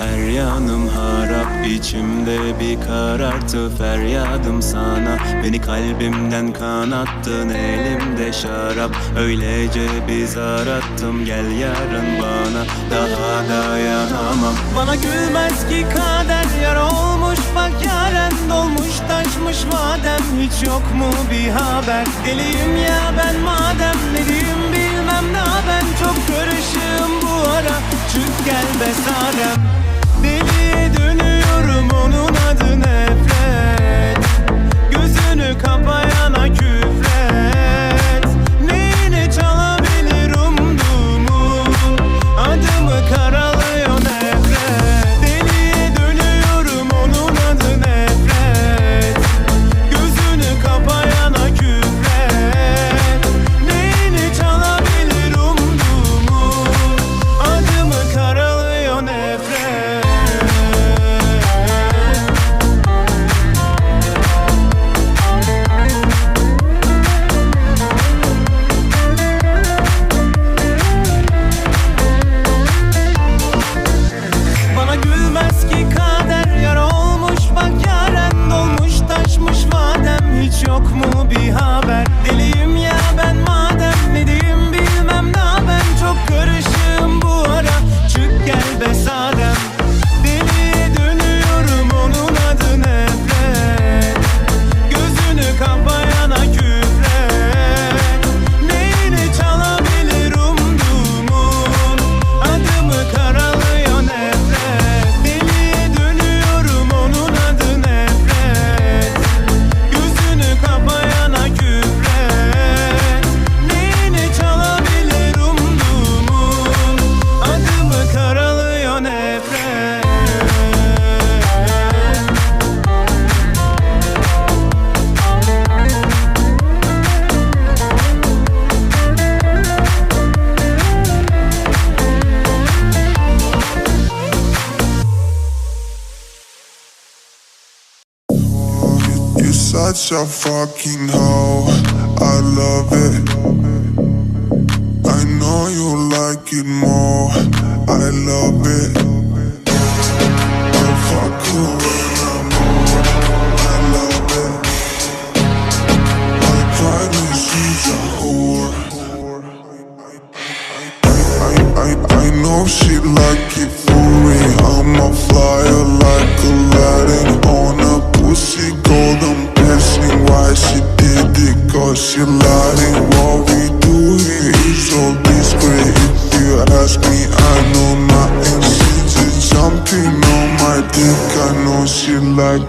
Her yanım harap içimde bir karartı feryadım sana. Beni kalbimden kanattın elimde şarap. Öylece biz arattım gel yarın bana. Daha dayanamam. Bana gülmez ki kader yar olmuş bak yaren dolmuş taşmış madem. Hiç yok mu bir haber? Deliyim ya ben madem ne diyeyim bilmem ne ben çok kötü such a fucking hoe. I love it. I know you like it more. I love it. I fuck you.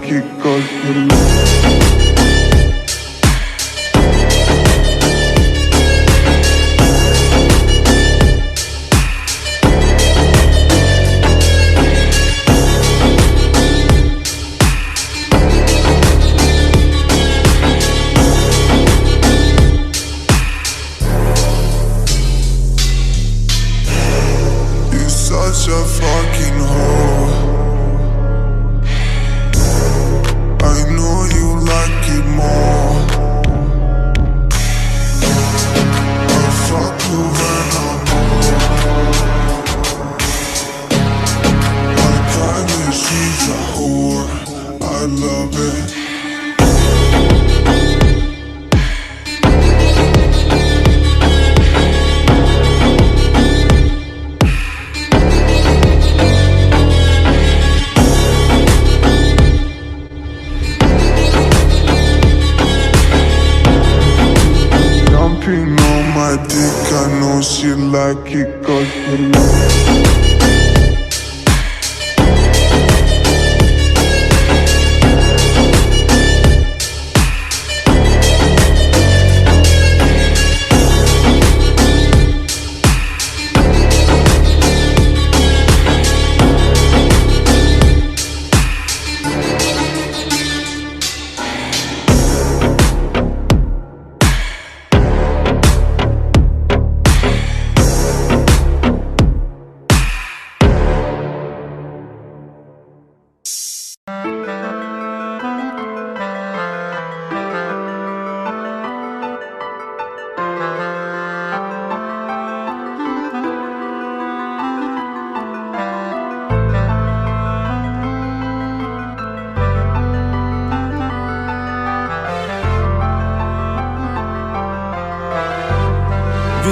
keep going. Love it. Jumping on my dick, I know she like it cause she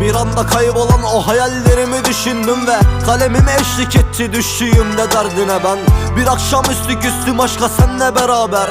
bir anda kaybolan o hayallerimi düşündüm ve Kalemim eşlik etti. Düştüğümde derdine ben Bir akşamüstü küstüm aşka senle beraber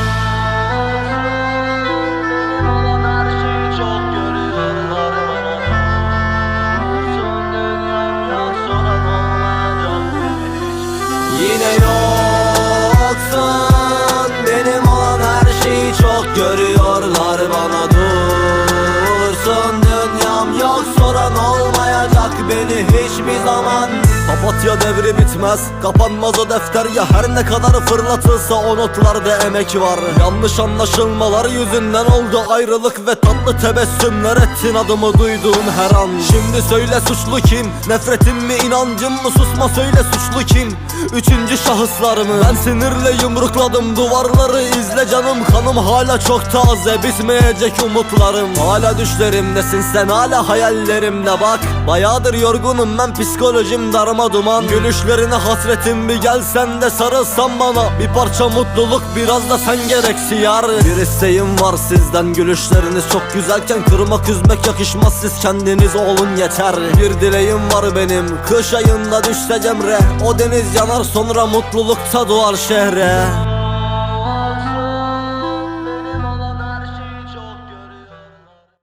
beni hiçbir zaman Papatya devri bitmez Kapanmaz o defter ya her ne kadar fırlatılsa o notlarda emek var Yanlış anlaşılmalar yüzünden oldu ayrılık ve tatlı tebessümler ettin adımı duyduğum her an Şimdi söyle suçlu kim? Nefretim mi inancım mı? Susma söyle suçlu kim? Üçüncü şahıslar mı? Ben sinirle yumrukladım duvarları izle canım kanım hala çok taze bitmeyecek umutlarım Hala düşlerimdesin sen hala hayallerimde bak Bayağıdır yorgunum ben psikolojim darma duman Gülüşlerine hasretim bir gelsen de sarılsan bana. Bir parça mutluluk biraz da sen gereksi yar Bir isteğim var sizden gülüşleriniz çok güzelken Kırmak üzmek yakışmaz. Siz kendiniz olun yeter. Bir dileğim var benim kış ayında düşse cemre O deniz yanar sonra mutlulukta doğar şehre